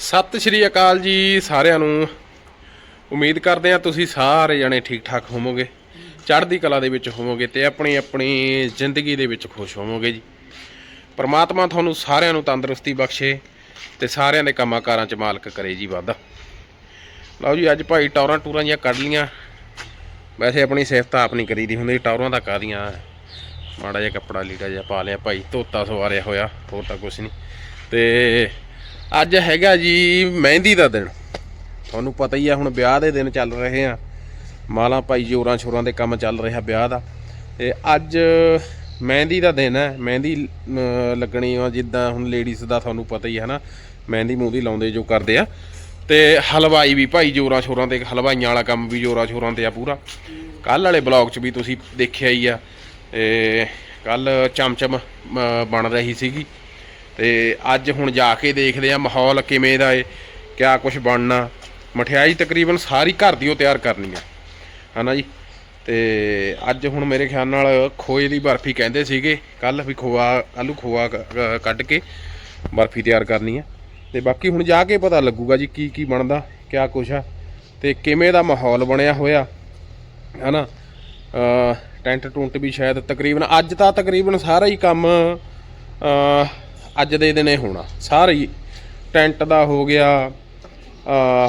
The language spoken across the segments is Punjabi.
ਸਤਿ ਸ਼੍ਰੀ ਅਕਾਲ ਜੀ ਸਾਰਿਆਂ ਨੂੰ। ਉਮੀਦ ਕਰਦੇ ਹਾਂ ਤੁਸੀਂ ਸਾਰੇ ਜਣੇ ਠੀਕ ਠਾਕ ਹੋਵੋਗੇ। ਚੜ੍ਹਦੀ ਕਲਾ ਦੇ ਵਿੱਚ ਹੋਵੋਗੇ ਤੇ ਆਪਣੀ ਆਪਣੀ ਜ਼ਿੰਦਗੀ ਦੇ ਵਿੱਚ ਖੁਸ਼ ਹੋਵੋਗੇ ਜੀ। ਪਰਮਾਤਮਾ ਤੁਹਾਨੂੰ ਸਾਰਿਆਂ ਨੂੰ ਤੰਦਰੁਸਤੀ ਬਖਸ਼ੇ ਤੇ ਸਾਰਿਆਂ ਦੇ ਕੰਮਾਂ ਕਾਰਾਂ 'ਚ ਮਾਲਕ ਕਰੇ ਜੀ ਵਾਧਾ। ਲਓ ਜੀ, ਅੱਜ ਭਾਈ ਟੌਰਾਂ ਟੂਰਾਂ ਜੀਆਂ ਕੱਢ ਲੀਆਂ ਵੈਸੇ ਆਪਣੀ ਸਿਫਤ ਆਪ ਨਹੀਂ ਕਰੀਦੀ ਹੁੰਦੀ, ਟੌਰਾਂ ਦਾ ਕਾਦੀਆਂ ਮਾੜਾ ਜਿਹਾ ਕੱਪੜਾ ਲੀੜਾ ਜਿਹਾ ਪਾ ਲਿਆ ਭਾਈ, ਧੋਤਾ ਸਵਾਰਿਆ ਹੋਇਆ, ਹੋਰ ਤਾਂ ਕੁਝ ਨਹੀਂ। ਤੇ ਅੱਜ ਹੈਗਾ ਜੀ ਮਹਿੰਦੀ ਦਾ ਦਿਨ। ਤੁਹਾਨੂੰ ਪਤਾ ਹੀ ਆ, ਹੁਣ ਵਿਆਹ ਦੇ ਦਿਨ ਚੱਲ ਰਹੇ ਆ। ਮਾਲਾ ਭਾਈ ਜੋਰਾਂ ਛੋਰਾਂ ਦੇ ਕੰਮ ਚੱਲ ਰਿਹਾ ਵਿਆਹ ਦਾ। ਤੇ ਅੱਜ ਮਹਿੰਦੀ ਦਾ ਦਿਨ ਹੈ। ਮਹਿੰਦੀ ਲੱਗਣੀ ਆ, ਜਿੱਦਾਂ ਹੁਣ ਲੇਡੀਜ਼ ਦਾ ਤੁਹਾਨੂੰ ਪਤਾ ਹੀ ਹੈ ਨਾ ਮਹਿੰਦੀ ਮੂੰਦੀ ਲਾਉਂਦੇ ਜੋ ਕਰਦੇ ਆ। ਤੇ ਹਲਵਾਈ ਵੀ ਭਾਈ ਜੋਰਾਂ ਛੋਰਾਂ ਤੇ, ਹਲਵਾਈਆਂ ਵਾਲਾ ਕੰਮ ਵੀ ਜੋਰਾਂ ਛੋਰਾਂ ਤੇ ਆ ਪੂਰਾ। ਕੱਲ ਵਾਲੇ ਬਲੌਗ 'ਚ ਵੀ ਤੁਸੀਂ ਦੇਖਿਆ ਹੀ ਆ। ਤੇ ਕੱਲ ਚਮਚਮ ਬਣ ਰਹੀ ਸੀਗੀ। ਤੇ ਅੱਜ ਹੁਣ ਜਾ ਕੇ ਦੇਖਦੇ ਆ ਮਾਹੌਲ ਕਿਵੇਂ ਦਾ ਏ, ਕਿਆ ਕੁਝ ਬਣਨਾ। ਮਠਿਆਈ ਤਕਰੀਬਨ ਸਾਰੀ ਘਰ ਦੀ ਉਹ ਤਿਆਰ ਕਰਨੀ ਆ। ਹਨਾ ਜੀ? ਤੇ ਅੱਜ ਹੁਣ ਮੇਰੇ ਖਿਆਲ ਨਾਲ ਖੋਏ ਦੀ ਬਰਫੀ ਕਹਿੰਦੇ ਸੀਗੇ, ਕੱਲ ਵੀ ਖੋਆ ਆਲੂ ਖੋਆ ਕ- ਕੱਢ ਕੇ ਬਰਫੀ ਤਿਆਰ ਕਰਨੀ ਆ। ਤੇ ਬਾਕੀ ਹੁਣ ਜਾ ਕੇ ਪਤਾ ਲੱਗੂਗਾ ਜੀ ਕੀ ਕੀ ਬਣਦਾ, ਕਿਆ ਕੁਛ ਆ। ਤੇ ਕਿਵੇਂ ਦਾ ਮਾਹੌਲ ਬਣਿਆ ਹੋਇਆ, ਹਨਾ? ਅ ਟੈਂਟ ਟੁੰਟ ਵੀ ਸ਼ਾਇਦ ਤਕਰੀਬਨ ਅੱਜ ਤਾਂ ਤਕਰੀਬਨ ਸਾਰਾ ਹੀ ਕੰਮ ਅੱਜ ਦੇ ਦਿਨੇ ਹੋਣਾ। ਸਾਰੀ ਟੈਂਟ ਦਾ ਹੋ ਗਿਆ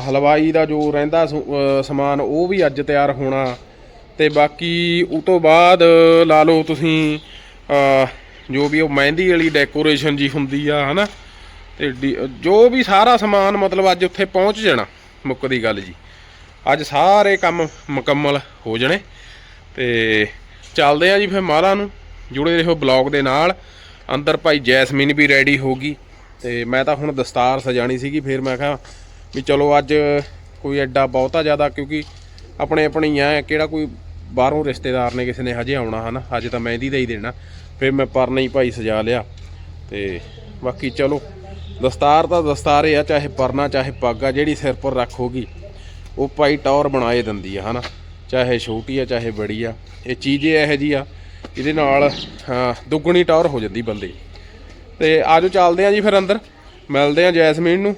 ਹਲਵਾਈ ਦਾ ਜੋ ਰਹਿੰਦਾ ਸੁ- ਸਮਾਨ, ਉਹ ਵੀ ਅੱਜ ਤਿਆਰ ਹੋਣਾ। ਤੇ ਬਾਕੀ ਉਹ ਤੋਂ ਬਾਅਦ ਲਾ ਲਓ ਤੁਸੀਂ ਜੋ ਵੀ ਉਹ ਮਹਿੰਦੀ ਵਾਲੀ ਡੈਕੋਰੇਸ਼ਨ ਜੀ ਹੁੰਦੀ ਆ, ਹਨਾ? ਤੇ ਡੀ- ਜੋ ਵੀ ਸਾਰਾ ਸਮਾਨ ਮਤਲਬ ਅੱਜ ਉੱਥੇ ਪਹੁੰਚ ਜਾਣਾ ਮੁੱਕਦੀ ਗੱਲ ਜੀ। ਅੱਜ ਸਾਰੇ ਕੰਮ ਮੁਕੰਮਲ ਹੋ ਜਾਣੇ। ਤੇ ਚੱਲਦੇ ਆ ਜੀ ਫਿਰ ਮਾਲਾ ਨੂੰ, ਜੁੜੇ ਰਹੋ ਬਲੌਗ ਦੇ ਨਾਲ। ਅੰਦਰ ਭਾਈ ਜੈਸਮੀਨ ਵੀ ਰੈਡੀ ਹੋ ਗਈ ਤੇ ਮੈਂ ਤਾਂ ਹੁਣ ਦਸਤਾਰ ਸਜਾਣੀ ਸੀਗੀ, ਫਿਰ ਮੈਂ ਕਿਹਾ ਵੀ ਚਲੋ ਅੱਜ ਕੋਈ ਐਡਾ ਬਹੁਤਾ ਜ਼ਿਆਦਾ, ਕਿਉਂਕਿ ਆਪਣੇ ਆਪਣੀ ਹੀ ਆ, ਕਿਹੜਾ ਕੋਈ ਬਾਹਰੋਂ ਰਿਸ਼ਤੇਦਾਰ ਨੇ ਕਿਸੇ ਨੇ ਹਜੇ ਆਉਣਾ, ਹਨਾ? ਅੱਜ ਤਾਂ ਮਹਿੰਦੀ ਦਾ ਹੀ ਦੇਣਾ ਫਿਰ ਮੈਂ ਪਰਨਾ ਹੀ ਭਾਈ ਸਜਾ ਲਿਆ ਤੇ ਬਾਕੀ ਚਲੋ, ਦਸਤਾਰ ਤਾਂ ਦਸਤਾਰ ਹੀ ਆ, ਚਾਹੇ ਪਰਨਾ, ਚਾਹੇ ਪੱਗ ਆ, ਜਿਹੜੀ ਸਿਰ ਪਰ ਰੱਖੋਗੀ ਉਹ ਭਾਈ ਟੌਰ ਬਣਾਏ ਦਿੰਦੀ ਆ, ਹਨਾ? ਚਾਹੇ ਛੋਟੀ ਆ, ਚਾਹੇ ਬੜੀ ਆ। ਇਹ ਚੀਜ਼ ਇਹ ਇਹੋ ਜੀ ਆ ਇਹਦੇ ਨਾਲ ਦੁੱਗਣੀ ਟੌਰ ਹੋ ਜਾਂਦੀ ਬੰਦੇ ਦੀ। ਤੇ ਆਜੋ ਚੱਲਦੇ ਆ ਜੀ ਫਿਰ ਅੰਦਰ। ਮਿਲਦੇ ਆ ਜੈਸਮੀਨ ਨੂੰ।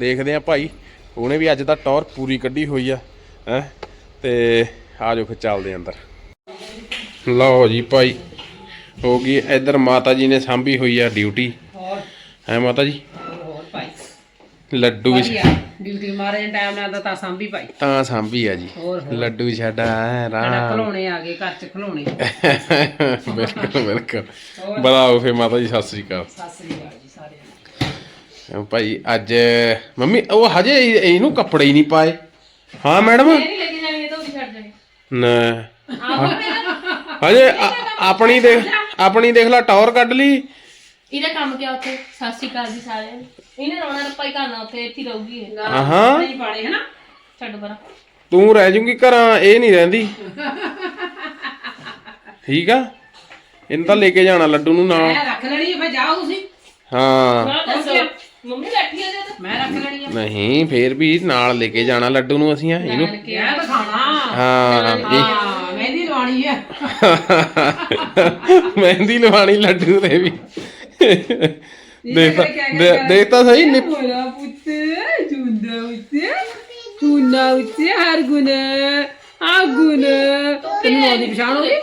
ਦੇਖਦੇ ਆ ਭਾਈ ਉਹਨੇ ਵੀ ਅੱਜ ਤਾਂ ਟੌਰ ਪੂਰੀ ਕੱਢੀ ਹੋਈ ਆ ਹੈ। ਤੇ ਆਜੋ ਫਿਰ ਚੱਲਦੇ ਅੰਦਰ। ਲਓ ਜੀ ਭਾਈ ਹੋ ਗਈ ਇੱਧਰ ਮਾਤਾ ਜੀ ਨੇ ਸਾਂਭੀ ਹੋਈ ਆ ਡਿਊਟੀ। ਹੈ ਮਾਤਾ ਜੀ? ਹੋਰ ਭਾਈ। ਲੱਡੂ ਵੀ ਡਿਊਟੀ ਮਾਰੇ ਟਾਈਮ ਨਾਲ ਤਾਂ ਤਾਂ ਸਾਂਭੀ ਭਾਈ। ਤਾਂ ਸਾਂਭੀ ਆ ਜੀ। ਹੋਰ ਹੋਰ। ਲੱਡੂ ਐ ਸਾਡਾ ਰਾਮ ਖਲੋਣੇ ਆ ਗਏ ਘਰ ਚ ਖਲੋਣੇ। ਬਿਲਕੁਲ ਬਿਲਕੁਲ। ਬੁਲਾਓ ਫੇ ਮਾਤਾ ਜੀ ਸਤਿ ਸ੍ਰੀ ਅਕਾਲ। ਸਤਿ ਸ੍ਰੀ ਅਕਾਲ ਜੀ ਸਾਰਿਆਂ ਨੂੰ। ਭਾਈ ਅੱਜ ਮੰਮੀ ਉਹ ਹਜੇ ਇਹ- ਇਹਨੂੰ ਕੱਪੜੇ ਹੀ ਨਹੀਂ ਪਾਏ। ਹਾਂ ਮੈਡਮ? ਨਹੀਂ ਲੱਗੀ ਜਾਣੀ ਇਹ ਤਾਂ ਉਹਦੀ ਛੱਡ ਦੇਣੀ। ਨਾ। ਹਜੇ ਆ- ਆਪਣੀ ਦੇਖ ਆਪਣੀ ਦੇਖ ਲਾ ਟੌਰ ਕੱਢ ਲਈ। ਇਹਦਾ ਕੰਮ ਕਿਆ ਉੱਥੇ? ਸਤਿ ਸ਼੍ਰੀ ਅਕਾਲ ਜੀ ਸਾਰਿਆਂ ਨੂੰ। ਇਹਨੇ ਰੋਣਾ ਰੱਪਾ ਹੀ ਕਰਨਾ ਉੱਥੇ ਇੱਥੇ ਹੀ ਰਹੂਗੀ ਇਹ। ਆਹਾਂ। ਨਹੀਂ ਪਾਣੇ ਹਨਾ? ਛੱਡ ਪਰਾਂ। ਤੂੰ ਰਹਿ ਜੂਗੀ ਘਰਾਂ ਇਹ ਨਹੀਂ ਰਹਿੰਦੀ। ਠੀਕ ਆ? ਇਹਨੂੰ ਤਾਂ ਲੈ ਕੇ ਜਾਣਾ ਲੱਡੂ ਨੂੰ ਨਾਲ। ਮੈਂ ਰੱਖ ਲੈਣੀ ਹੈ ਫਿਰ ਜਾਓ ਤੁਸੀਂ। ਹਾਂ। ਮੈਂ ਦੱਸੋ। ਮੰਮੀ ਬੈਠੀ ਆ ਜਦ ਮੈਂ ਰੱਖ ਲੈਣੀ ਹੈ ਨਹੀਂ ਫੇਰ ਵੀ ਨਾਲ ਲੈ ਕੇ ਜਾਣਾ ਲੱਡੂ ਨੂੰ ਅਸੀਂ ਇਹਨੂੰ। ਕਿਹਾ ਦਿਖਾਣਾ ਹਾਂ ਇਹ ਹਾਂ ਮਹਿੰਦੀ ਲਵਾਣੀ ਹੈ ਮਹਿੰਦੀ ਲਵਾਣੀ ਲੱਡੂ ਤੇ ਵੀ। ਦੇਖ ਤਾਂ- ਦੇ- ਦੇਖ ਤਾਂ ਸਹੀ ਨਿਪ- ਮੇਰਾ ਪੁੱਤ ਚੁੰਦਾ ਉੱਤੇ ਚੁੰਨਾ ਉੱਤੇ ਹਰ ਗੁਣ ਆ ਗੁਣ ਤੈਨੂੰ ਆਉਂਦੀ ਪਛਾਣ ਹੋ ਗਈ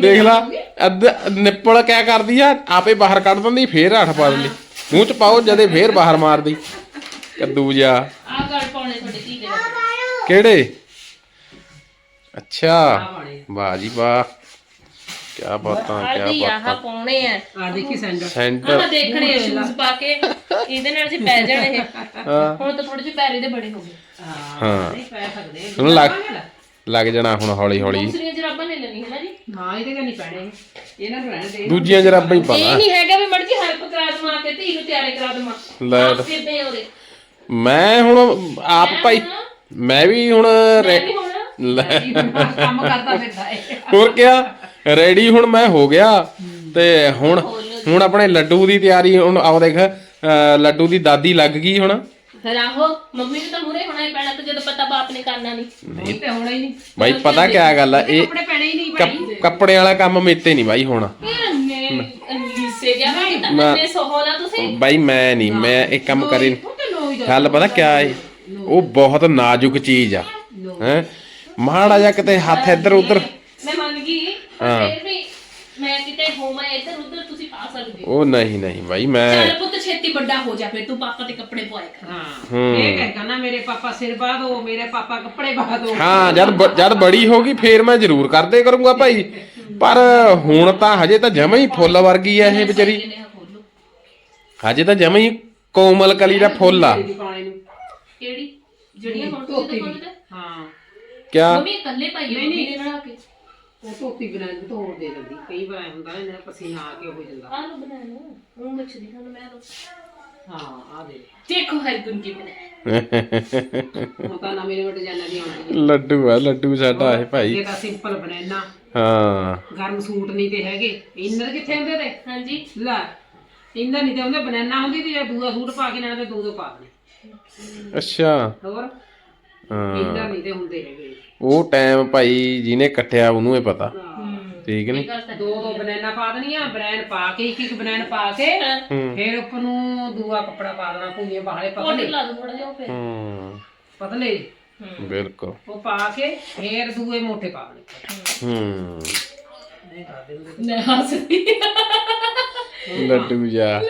ਦੇਖ ਲਾ ਅੱਧ ਨਿੱਪਲ ਕਿਆ ਕਰਦੀ ਆ ਆਪੇ ਬਾਹਰ ਕੱਢ ਦਿੰਦੀ ਫੇਰ ਹੱਠ ਪਾ ਦਿੰਦੀ ਮੂੰਹ ਚ ਪਾਓ ਜਦੇ ਫੇਰ ਬਾਹਰ ਮਾਰਦੀ ਕੱਦੂ ਜਾ ਆਹ ਗੱਲ ਪਾਉਣੇ ਤੁਹਾਡੇ ਧੀ ਦੇ ਵਿੱਚ। ਕਿਹੜੇ ਅੱਛਾ ਵਾਹ ਜੀ ਵਾਹ ਕਿਆ ਬਾਤਾਂ ਆਹ ਕਿਆ ਦੀ ਆਹ ਬਾਤਾਂ। ਪਾਉਣੇ ਆ। ਆ ਦੇਖੀ ਸੈਂਡਲ ਸੈਂਟਰ। ਆਹ ਦੇਖਣੇ ਸ਼ੂਜ਼ ਪਾ ਕੇ। ਇਹਦੇ ਨਾਲ ਜੇ ਪੈ ਜਾਣ ਇਹ। ਹਾਂ। ਹੁਣ ਤਾਂ ਥੋੜੇ ਜਿਹੇ ਪੈਰ ਇਹਦੇ ਬੜੇ ਹੋ ਗਏ। ਹਾਂ ਨਹੀਂ ਪੈ ਸਕਦੇ। ਹੁਣ ਲੱਗ ਲੱਗ ਜਾਣਾ। ਹੁਣ ਹੌਲੀ ਹੌਲੀ ਦੂਸਰੀਆਂ ਜਰਾਬਾਂ ਲੈ ਲੈਣੀ ਹੈ ਨਾ ਜੀ? ਹਾਂ ਇਹਦੇ ਕਾ ਨਹੀਂ ਪੈਣੇ। ਇਹਨਾਂ ਨੂੰ ਰਹਿਣ ਦੇ। ਦੂਜੀਆਂ ਜਰਾਬਾਂ ਹੀ ਪਾ ਇਹ ਲਾ ਨਹੀਂ ਹੈਗਾ ਵੀ ਮੜ ਜੀ ਹੈਲਪ ਕਰਾ ਦਵਾਂ ਕੇ ਧੀ ਨੂੰ ਤਿਆਰੇ ਕਰਾ ਦਵਾਂ। ਲੈ ਆਪ ਫਿਰਦੇ ਆ ਉਹਦੇ। ਮੈਂ ਹੁਣ ਆਪ ਭਾਈ ਮੈਂ ਵੀ ਹੁਣ ਰੈ- ਲੈ। ਕੰਮ ਕਰਦਾ ਫਿਰਦਾ ਹੈ ਹੋਰ ਕਿਆ? ਰੈਡੀ ਹੁਣ ਮੈਂ ਹੋ ਗਿਆ। ਤੇ ਹੁਣ ਹੁਣ ਆਪਣੇ ਲੱਡੂ ਦੀ ਤਿਆਰੀ ਹੁਣ ਆਓ ਦੇਖ ਅਹ ਲੱਡੂ ਦੀ ਦਾਦੀ ਲੱਗ ਗਈ ਹੁਣ। ਫਿਰ ਆਹੋ ਮੰਮੀ ਨੂੰ ਤਾਂ ਮੂਰੇ ਹੋਣਾ ਹੀ ਪੈਣਾ ਤੇ ਜਦੋਂ ਪਤਾ ਬਾਪ ਨੇ ਕਰਨਾ ਨਹੀਂ। ਇਹ ਤੇ ਹੋਣਾ ਹੀ ਨਹੀਂ। ਬਾਈ ਪਤਾ ਕਿਆ ਗੱਲ ਆ ਇਹ ਕੱਪੜੇ ਪੈਣੇ ਹੀ ਨਹੀਂ ਭਾਈ। ਕੱਪ- ਕੱਪੜੇ ਵਾਲਾ ਕੰਮ ਮੇਤੇ ਨਹੀਂ ਬਾਈ ਹੋਣਾ। ਨਹੀਂ ਗੁੱਸੇ ਗਿਆ ਮੈਂ ਤਾਂ ਨਾ। ਇੰਨੇ ਸੋਹਲਾ ਤੁਸੀਂ? ਬਾਈ ਮੈਂ ਨਹੀਂ ਮੈਂ ਇਹ ਕੰਮ ਕਰੀ। ਉਹ ਤੇ ਗੱਲ ਪਤਾ ਕਿਆ ਹੈ ਉਹ ਬਹੁਤ ਨਾਜ਼ੁਕ ਚੀਜ਼ ਆ ਹੈ? ਮਾੜਾ ਜਿਹਾ ਕਿਤੇ ਹੱਥ ਇੱਧਰ ਉੱਧਰ ਮੈਂ ਹਾਂ। ਫਿਰ ਵੀ ਮੈਂ ਕਿਤੇ ਹੋਵਾਂ ਇੱਧਰ ਉੱਧਰ ਤੁਸੀਂ ਪਾ ਸਕਦੇ ਹੋ। ਉਹ ਨਹੀਂ ਨਹੀਂ ਬਾਈ ਮੈਂ ਚੱਲ ਪੁੱਤ ਛੇਤੀ ਵੱਡਾ ਹੋ ਜਾ ਫਿਰ ਤੂੰ ਪਾਪਾ ਦੇ ਕੱਪੜੇ ਪਵਾਏ ਕਰ। ਹਾਂ ਹੂੰ। ਇਹ ਕਹੇਗਾ ਨਾ ਮੇਰੇ ਪਾਪਾ ਸਿਰ ਬਾਹ ਦੋ ਮੇਰੇ ਪਾਪਾ ਕੱਪੜੇ ਬਾਹ ਦੋ ਹਾਂ ਜਦ ਬ- ਜਦ ਬੜੀ ਹੋ ਗਈ ਫੇਰ ਮੈਂ ਜ਼ਰੂਰ ਕਰਦੇ ਕਰੂੰਗਾ ਭਾਈ। ਪਰ ਹੁਣ ਤਾਂ ਹਜੇ ਤਾਂ ਜਮਾ ਹੀ ਫੁੱਲ ਵਰਗੀ ਆ ਇਹ ਵਿਚਾਰੀ। ਇਹਨੇ ਖੋਲੋ ਹਜੇ ਤਾਂ ਜਮਾ ਹੀ ਕੋਮਲ ਕਲੀ ਦਾ ਫੁੱਲ ਆ। ਦੀ ਪਾਣੀ ਨੂੰ? ਕਿਹੜੀ? ਜਿਹੜੀਆਂ ਹੁਣ ਤੁਸੀਂ ਧੋਤੀ। ਵੀ। ਹਾਂ। ਕਿਆ? ਮੰਮੀ ਇਕੱਲੇ ਪਾਈਏ ਨਹੀਂ, ਨਹੀਂ। ਨੇ ਬਣਾ ਕੇ ਉਹ ਧੋਤੀ ਬਿਨਾਂ ਨੂੰ ਤੋੜ ਦੇ ਦਿੰਦੀ ਕਈ ਵਾਰ ਐਂ ਹੁੰਦਾ ਨਾ ਇਹਨਾਂ ਦਾ ਪਸੀਨਾ ਆ ਕੇ ਹੋ ਜਾਂਦਾ। ਆਹ ਲੋ ਬਣਾਣਾ ਉਹ ਮੱਛੀ ਤੁਹਾਨੂੰ ਮੈਂ ਲੋ ਹਾਂ ਆ ਦੇ ਦੇਖੋ ਹਰ ਗੁਣ ਕੀ ਬਣਾਇਆ ਹੁਣ ਤਾਂ ਨਵੇਂ ਨਵੇਂ ਡਿਜ਼ਾਈਨਾਂ ਦੀ ਆਉਂਦੀ ਲੱਡੂ ਆ ਲੱਡੂ ਸਾਡਾ ਇਹ ਭਾਈ। ਇਹ ਤਾਂ ਸਿੰਪਲ ਬਨੈਨਾ। ਹਾਂ। ਗਰਮ ਸੂਟ ਨਹੀਂ ਤੇ ਹੈਗੇ। ਇੰਨਰ ਕਿੱਥੇ ਹੁੰਦੇ ਤੇ? ਹਾਂਜੀ। ਲੈ ਇੰਨਰ ਨਹੀਂ ਤੇ ਹੁੰਦੇ ਬਨੈਨਾ ਹੁੰਦੀ ਤੇ ਜਾਂ ਦੂਆ ਸੂਟ ਪਾ ਕੇ ਨਾਲ ਤੇ ਦੋ ਦੋ ਪਾ ਦੇਣੇ। ਅੱਛਾ। ਹੋਰ? ਹਾਂ। ਇੰਨਰ ਨਹੀਂ ਤੇ ਹੁੰਦੇ ਹੈਗੇ। ਉਹ ਟਾਈਮ ਭਾਈ ਜਿਹਨੇ ਕੱਟਿਆ ਉਹਨੂੰ ਹੀ ਪਤਾ। ਠੀਕ ਨਹੀਂ? ਦੋ ਦੋ ਬਨੈਨਾ ਪਾ ਦੇਣੀਆਂ ਬਨੈਨ ਪਾ ਕੇ ਇੱਕ ਇੱਕ ਬਨੈਨ ਪਾ ਕੇ ਫਿਰ ਉੱਪਰ ਨੂੰ ਦੂਆ ਕੱਪੜਾ ਪਾ ਦੇਣਾ ਪੂਰੀਆਂ ਬਾਹਲੇ ਪਤਲੇ। ਲਾ ਦੋ ਥੋੜਾ ਜਿਹਾ ਉਹ ਫਿਰ। ਹੂੰ। ਪਤਲੇ। ਬਿਲਕੁਲ। ਉਹ ਪਾ ਕੇ ਫਿਰ ਦੂਏ ਮੋਟੇ ਪਾ ਦੇਣੇ। ਹੂੰ। ਨਹੀਂ ਪਾ ਦਿੰਦੇ। ਮੈਂ ਹੱਸਦੀ ਲੱਡੂ ਜਾ।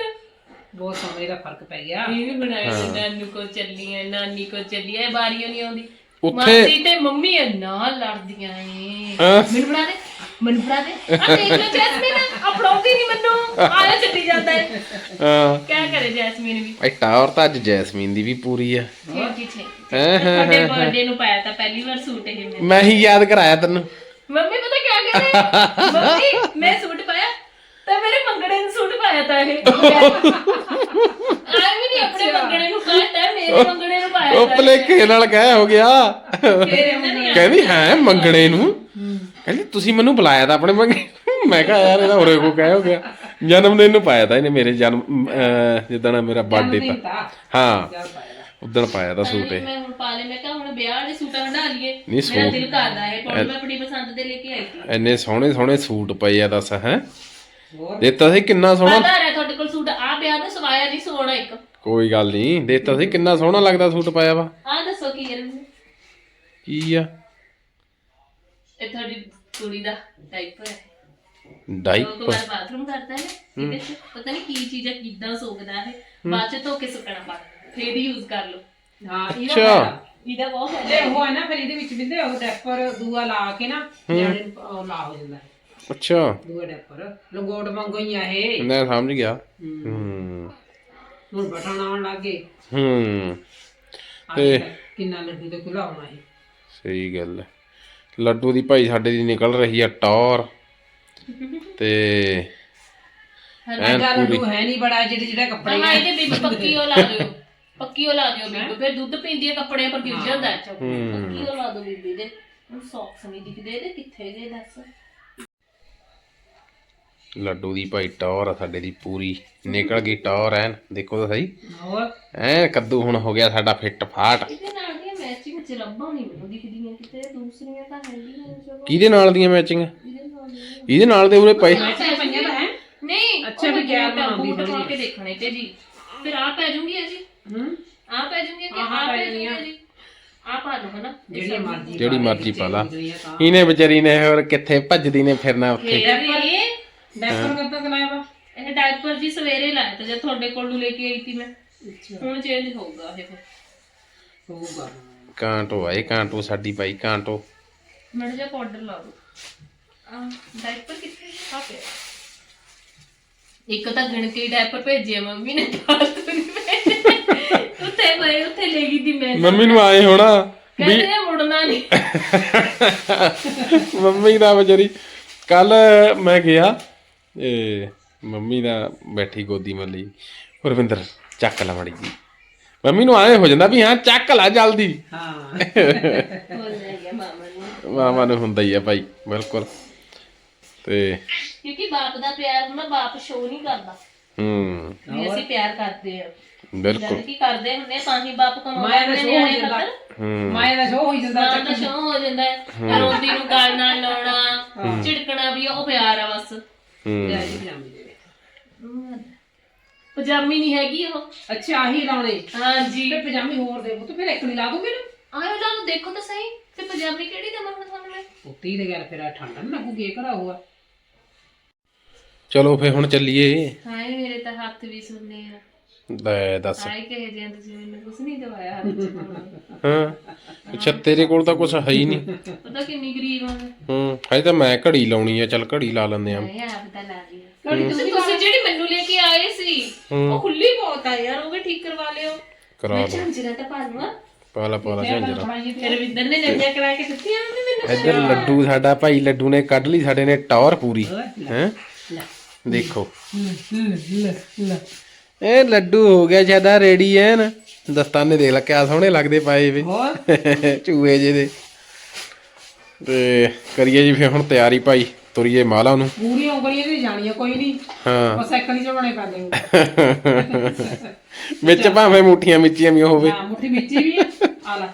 ਬਹੁਤ ਸਮੇਂ ਦਾ ਫ਼ਰਕ ਪੈ ਗਿਆ। ਇਹ ਵੀ ਬਣਾਇਆ ਸੀ, ਨਾਨੂ ਕੋ ਚੱਲੀ ਹੈ ਨਾਨੀ ਕੋ ਚੱਲੀ ਹੈ ਬਾਰੀਆਂ ਨਹੀਂ ਆਉਂਦੀ। ਉੱਥੇ ਮਾਸੀ ਤੇ ਮੰਮੀ ਇੰਨਾ ਲੜਦੀਆਂ ਏ। ਮੈਨੂੰ ਬਣਾ ਦੇ ਮੈਨੂੰ ਬਣਾ ਦੇ। ਆ ਦੇਖ ਲੈ ਜੈਸਮੀਨ ਆਪਣਾਉਂਦੀ ਨਹੀਂ ਮੈਨੂੰ। ਆਇਆ ਚੱਲੀ ਜਾਂਦਾ ਹੈ ਹਾਂ। ਕਿਆ ਕਰੇ ਜੈਸਮੀਨ ਵੀ? ਇਹ ਟਾਵਰ ਤਾਂ ਅੱਜ ਜੈਸਮੀਨ ਦੀ ਵੀ ਪੂਰੀ ਆ। ਠੀਕ ਹੀ ਛੇ ਹੈਂ, ਹੈਂ, ਤੁਹਾਡੇ ਬਰਥਡੇ ਨੂੰ ਪਾਇਆ ਤਾਂ ਪਹਿਲੀ ਵਾਰ ਸੂਟ ਇਹ ਮੈਂ ਮੈਂ ਹੀ ਯਾਦ ਕਰਾਇਆ ਤੈਨੂੰ। ਮੰਮੀ ਪਤਾ ਕਿਆ ਕਹਿੰਦੇ ਮੰਮੀ ਮੈਂ ਸੂਟ ਪਾਇਆ ਤਾਂ ਮੇਰੇ ਮੰਗਣੇ ਨੂੰ ਸੂਟ ਪਾਇਆ ਤਾਂ ਇਹ। ਵੀ ਨਹੀਂ ਆਪਣੇ ਮੰਗਣੇ ਨੂੰ ਪਾਇਆ ਮੇਰੇ ਮੰਗਣੇ ਨੂੰ ਪਾਇਆ ਉਹ ਤਾਂ ਇਹ। ਭਲੇਖੇ ਨਾਲ ਕਹਿ ਹੋ ਗਿਆ। ਕਹਿੰਦੀ ਹੈ ਮੰਗਣੇ ਨੂੰ। ਕਹਿੰਦੀ ਤੁਸੀਂ ਮੈਨੂੰ ਬੁਲਾਇਆ ਤਾਂ ਆਪਣੇ ਮੰਗੇ ਮੈਂ ਕਿਹਾ ਯਾਰ ਇਹਦਾ ਹੋਰੇ ਕੋ ਕਹਿ ਹੋ ਗਿਆ। ਜਨਮ ਦਿਨ ਨੂੰ ਪਾਇਆ ਤਾਂ ਇਹਨੇ ਮੇਰੇ ਜਨਮ ਜਿੱਦਣ ਮੇਰਾ ਬਰਥਡੇ ਤਾਂ। ਹਾਂ। ਉਦੋਂ ਪਾਇਆ ਤਾਂ। ਸੂਟ ਇਹ। ਮੈਂ ਹੁਣ ਪਾ ਲਏ ਮੈਂ ਕਿਹਾ ਹੁਣ ਵਿਆਹ ਵਾਲੇ ਸੂਟਾਂ ਹੰਡਾ ਲਈਏ। ਮੇਰਾ ਦਿਲ ਕਰਦਾ ਹੈ ਪਰ ਮੈਂ ਆਪਣੀ ਪਸੰਦ ਦੇ ਲੈ ਕੇ ਆਈ ਇੰਨੇ ਸੋਹਣੇ ਸੋਹਣੇ ਸੂਟ ਪਏ ਆ ਦੱਸ ਹੈ। ਦਿੱਤਾ ਸੀ ਕਿੰਨਾ ਸੋਹਣਾ? ਪਤਾ ਹੈ ਤੁਹਾਡੇ ਕੋਲ ਸੂਟ ਆ ਵਿਆਹ ਦਾ ਸਵਾਇਆ ਨਹੀਂ ਸੋਣਾ ਇੱਕ। ਕੋਈ ਗੱਲ ਨਹੀਂ ਦਿੱਤਾ ਸੀ ਕਿੰਨਾ ਸੋਹਣਾ ਲੱਗਦਾ ਸੂਟ ਪਾਇਆ ਵਾ। ਆ ਦੱਸੋ ਕੀ ਹੈ ਇਹਨੂੰ? ਕੀ ਆ? ਇਹ ਤੁਹਾਡੀ ਕੁੜੀ ਦਾ ਡਾਈਪਰ ਹੈ। ਉਹ ਡਾਈਪਰ ਬਾਥਰੂਮ ਕਰਦਾ ਹੈ। ਨਾ ਇਹਦੇ ਚ ਪਤਾ ਨਹੀਂ ਕੀ ਚੀਜ਼ ਹੈ ਕਿੱਦਾਂ ਸੋਕਦਾ ਹੈ। ਬਾਅਦ ਚ ਧੋ ਕੇ ਸੁੱਕਣਾ ਪਾ ਫੇਰ ਯੂਜ਼ ਕਰ ਲਓ। ਹਾਂ ਇਹਦਾ। ਇਹਦਾ ਬਹੁਤ ਹੈ। ਉਹ ਹੈ ਨਾ ਫਿਰ ਇਹਦੇ ਵਿੱਚ ਬਿੰਦੇ ਉਹ ਡੈਪਰ ਦੂਆ ਲਾ ਕੇ ਨਾ ਉਹ ਲਾ ਹੋ ਜਾਂਦਾ। ਹੈ। ਅੱਛਾ। ਦੂਆ ਡੈਪਰ ਲੰਗੋਟ ਵਾਂਗੂ ਹੀ ਆ ਇਹ। ਮੈਂ ਸਮਝ ਗਿਆ। ਹੂੰ। ਹੂੰ। ਹੁਣ ਬਟਨ ਆਉਣ ਲੱਗ ਹੂੰ। ਤੇ- ਕਿੰਨਾ ਲੱਡੂ ਤੇ ਖੁਲਾਉਣਾ ਇਹ। ਸਹੀ ਗੱਲ ਹੈ। ਲੱਡੂ ਦੀ ਭਾਈ ਸਾਡੇ ਦੀ ਨਿਕਲ ਰਹੀ ਆ ਟੌਰ। ਤੇ ਪੂਰੀ ਲੱਡੂ ਹੈ ਨਹੀਂ ਬੜਾ ਜਿਹੜੇ ਜਿਹੜਾ ਕੱਪੜੇ ਹਾਂ ਇਹਦੇ ਬੀਬੀ ਪੱਕੀ ਉਹ ਲਾ ਦਿਓ। ਪੱਕੀ ਉਹ ਲਾ ਦਿਓ ਬੀਬੀ ਫਿਰ ਦੁੱਧ ਪੀਂਦੀ ਹੈ ਕੱਪੜਿਆਂ ਪਰ ਗਿਰ ਜਾਂਦਾ। ਹੈ ਚੌਕ ਪੱਕੀ ਉਹ ਲਾ ਦਿਓ ਬੀਬੀ ਦੇ। ਹੁਣ ਸੌਕਸ ਨਹੀਂ ਦਿਖਦੇ ਇਹਦੇ ਕਿੱਥੇ ਗਏ ਦੱਸ। ਲੱਡੂ ਦੀ ਭਾਈ ਟੌਰ ਆ ਸਾਡੇ ਦੀ ਪੂਰੀ। ਨਿਕਲ ਗਈ ਟੌਰ ਐਨ। ਦੇਖੋ ਤਾਂ ਸਹੀ। ਐ ਕੱਦੂ ਹੁਣ ਹੋ ਗਿਆ ਸਾਡਾ ਫਿੱਟ ਫਾਟ। ਤਾਂ ਕਿਹਦੇ ਨਾਲ ਦੀਆਂ ਮੈਚਿੰਗ? ਇਹਦੇ ਨਾਲ ਦੇ ਉਰੇ ਪਏ ਤਾਂ ਨਹੀਂ ਅੱਛਾ, ਵੀ ਮੈਂ ਗਿਆਰ ਬੂਟ- ਪਾ ਹੋਣੀ ਕੇ ਦੇਖਣੇ ਤੇ ਜੀ। ਫਿਰ ਆ ਪੈ ਜੂਗੀ ਜੀ? ਹੂੰ? ਆ ਪੈ ਜੂਗੀ ਕਿ ਆ ਪੈ। ਜੂਗੀ ਜੀ? ਆ ਪਾ ਲਓ ਹਨਾ। ਜਿਹੜੀ ਮਰਜ਼ੀ ਪਾ ਲੈ, ਮਰਜ਼ੀ ਪਾ ਲਾ। ਜਿਹੜੀ ਤਾਂ। ਇਹਨੇ ਵਿਚਾਰੀ ਨੇ ਹੋਰ ਕਿੱਥੇ ਭੱਜਦੀ ਨੇ ਫਿਰਨਾ ਉੱਥੇ? ਵੀ ਡੈਪਰ ਕਦ ਤੱਕ ਲਾਇਆ ਵਾ ਇਹ ਡਾਇਪਰ ਜੀ ਸਵੇਰੇ ਲਾਇਆ ਤੇ ਜਦ ਤੁਹਾਡੇ ਕੋਲ ਨੂੰ ਲੈ ਕੇ ਆਈ ਸੀ ਮੈਂ। ਅੱਛਾ। ਹੁਣ ਚੇਂਜ ਹੋਊਗਾ ਇਹ ਫਿਰ। ਹੋਊਗਾ। ਕਾਂਟੋ ਆਏ ਕਾਂਟੋ ਸਾਡੀ ਭਾਈ ਕਾਂਟੋ। ਮੜ ਜਾ ਪਾਊਡਰ ਲਾ ਦੋ ਆ ਡਾਇਪਰ ਕਿੱਥੇ ਆ ਪਿਆ? ਇੱਕ ਤਾਂ ਗਿਣ ਕੇ ਡਾਇਪਰ ਭੇਜਿਆ ਮੰਮੀ ਨੇ ਫਾਲਤੂ ਨਹੀਂ ਭੇਜੇ ਉੱਥੇ ਪਏ ਉੱਥੇ ਲੈ ਗਈ ਦੀ ਮੈਂ। ਮੰਮੀ ਨੂੰ ਆਏ ਹੋਣਾ ਕਹਿੰਦੇ ਨੇ ਮੁੜਨਾ ਨਹੀਂ ਮੰਮੀ ਦਾ ਵਿਚਾਰੀ ਕੱਲ ਮੈਂ ਗਿਆ ਇਹ ਮੰਮੀ ਦਾ ਬੈਠੀ ਗੋਦੀ ਮੱਲੀ। ਰਵਿੰਦਰ ਚੱਕ ਲਾ ਮੜੀ ਜੀ। ਮੰਮੀ ਨੂੰ ਆਏ ਹੋ ਜਾਂਦਾ ਵੀ ਹਾਂ ਚੱਕ ਲਾ ਜਲਦੀ। ਹਾਂ ਮਾਮਾ ਨੂੰ ਮਾਮਾ ਨੂੰ ਹੁੰਦਾ ਹੀ ਆ ਭਾਈ ਬਿਲਕੁਲ। ਤੇ ਕਿਉਂਕਿ ਬਾਪ ਦਾ ਪਿਆਰ ਹੁੰਦਾ ਬਾਪ ਸ਼ੋਅ ਨਹੀਂ ਕਰਦਾ। ਹੂੰ। ਵੀ ਅਸੀਂ ਪਿਆਰ ਕਰਦੇ ਆ। ਬਿਲਕੁਲ। ਕੀ ਕਰਦੇ ਹੁੰਦੇ ਤਾਂ ਹੀ ਬਾਪ ਕਮਾਉਂਦਾ ਮਾਇਆ ਦਾ ਸ਼ੋਅ ਹੋ ਨਿਆਣੇ ਜਾਂਦਾ। ਖਾਤਰ। ਮਾਇਆ ਦਾ ਜਾਂਦਾ ਸ਼ੋਅ ਹੋ ਜਾਂਦਾ। ਹੈ। ਰੋਂਦੀ ਨੂੰ ਗਾਲ ਨਾਲ ਲਾਉਣਾ ਝਿੜਕਣਾ ਵੀ ਉਹ ਪਿਆਰ ਆ ਬਸ। ਲੈ ਜੀ ਪਜਾਮੇ ਦੇ ਵਿੱਚ। ਪਜਾਮੀ ਨਹੀਂ ਹੈਗੀ ਉਹ। ਅੱਛਾ ਆਹੀ ਲਾਉਣੇ। ਹਾਂਜੀ। ਤੇ ਪਜਾਮੀ ਹੋਰ ਦੇ ਤੂੰ ਫਿਰ ਇੱਕ ਨਹੀਂ ਲਾ ਦੂੰਗੀ ਨਾ। ਆਇਓ ਲਾ ਦੇਖੋ ਤਾਂ ਸਹੀ। ਤੇ ਪਜਾਮੀ ਕਿਹੜੀ ਦਵਾਂ ਹੁਣ ਤੁਹਾਨੂੰ ਮੈਂ? ਉੱਤੀ ਦੇ ਗੱਲ ਫਿਰ ਠੰਡ ਨਾ ਲੱਗੂਗੀ ਇਹ ਕਿਹੜਾ ਹੋਆ ਚਲੋ ਫੇ ਹੁਣ ਚੱਲੀਏ। ਹਾਏ ਮੇਰੇ ਤਾਂ ਹੱਥ ਵੀ ਸੁੰਨੇ ਆ। ਲੈ ਦੱਸ। ਹਾਏ ਕਹੇ ਜੇ ਤੁਸੀਂ ਮੈਨੂੰ ਕੁਝ ਨਹੀਂ ਦਵਾਇਆ ਹੱਥ 'ਚ ਪਾਉਣ। ਹਾਂ। ਅੱਛਾ ਤੇਰੇ ਕੋਲ ਤਾਂ ਕੁਝ ਹੈ ਹੀ ਨਹੀਂ। ਪਤਾ ਕਿੰਨੀ ਗਰੀਬ ਮੈਂ ਹੂੰ ਹਜੇ ਤਾਂ ਮੈਂ ਘੜੀ ਲਾਉਣੀ ਆ ਚੱਲ ਘੜੀ ਲਾ ਲੈਂਦੇ ਆ। ਹਾਏ ਆਪ ਤਾਂ ਲਾ ਲਿਆ ਘੜੀ ਤੁਸੀਂ ਤੁਸੀਂ ਜਿਹੜੀ ਮੈਨੂੰ ਲੈ ਕੇ ਆਏ ਸੀ ਉਹ ਖੁੱਲੀ ਬਹੁਤ ਆ ਯਾਰ ਉਹ ਵੀ ਠੀਕ ਕਰਵਾ ਲਿਓ। ਕਰਾ ਮੈਂ ਦੋ ਝਾਂਜਰਾ ਤਾਂ ਪਾ ਲਵਾਂ। ਪਾਲਾ ਪਾਲਾ ਝਾਂਜਰਾ। ਫਿਰ ਰਵਿੰਦਰ ਨੇ ਨਵੀਆਂ ਕਰਾ ਕੇ ਦਿੱਤੀਆਂ ਮੰਮੀ ਮੈਨੂੰ ਇੱਧਰ ਲੱਡੂ ਸਾਡਾ ਭਾਈ ਲੱਡੂ ਨੇ ਕੱਢ ਲਈ ਸਾਡੇ ਨੇ ਟੌਰ ਪੂਰੀ। ਹੈ? ਦੇਖੋ। ਇਹ ਲੱਡੂ ਹੋ ਗਿਆ ਜ਼ਿਆਦਾ ਰੈਡੀ ਐਨ। ਦਸਤਾਨੇ ਦੇਖ ਲੈ ਕਿਆ ਸੋਹਣੇ ਲੱਗਦੇ ਪਾਏ ਵੇ। ਹੋਰ? ਚੂਹੇ ਜੇ ਦੇ। ਤੇ ਕਰੀਏ ਜੀ ਫੇ ਹੁਣ ਤਿਆਰੀ ਭਾਈ ਤੁਰੀਏ ਮਾਲਾ ਨੂੰ। ਪੂਰੀਆਂ ਉਂਗਲੀਆਂ ਤੇ ਜਾਣੀਆਂ ਕੋਈ ਨਹੀਂ ਹਾਂ। ਬਸ ਇੱਕ ਨਹੀਂ ਚੜਾਉਣੇ ਪੈਂਦੇ। ਵਿੱਚ ਭਾਵੇਂ ਮੁੱਠੀਆਂ ਮਿੱਚੀਆਂ ਵੀ ਹੋਵੇ। ਹਾਂ ਮੁੱਠੀ ਮਿੱਚੀ ਵੀ ਆ। ਆ ਲੈ।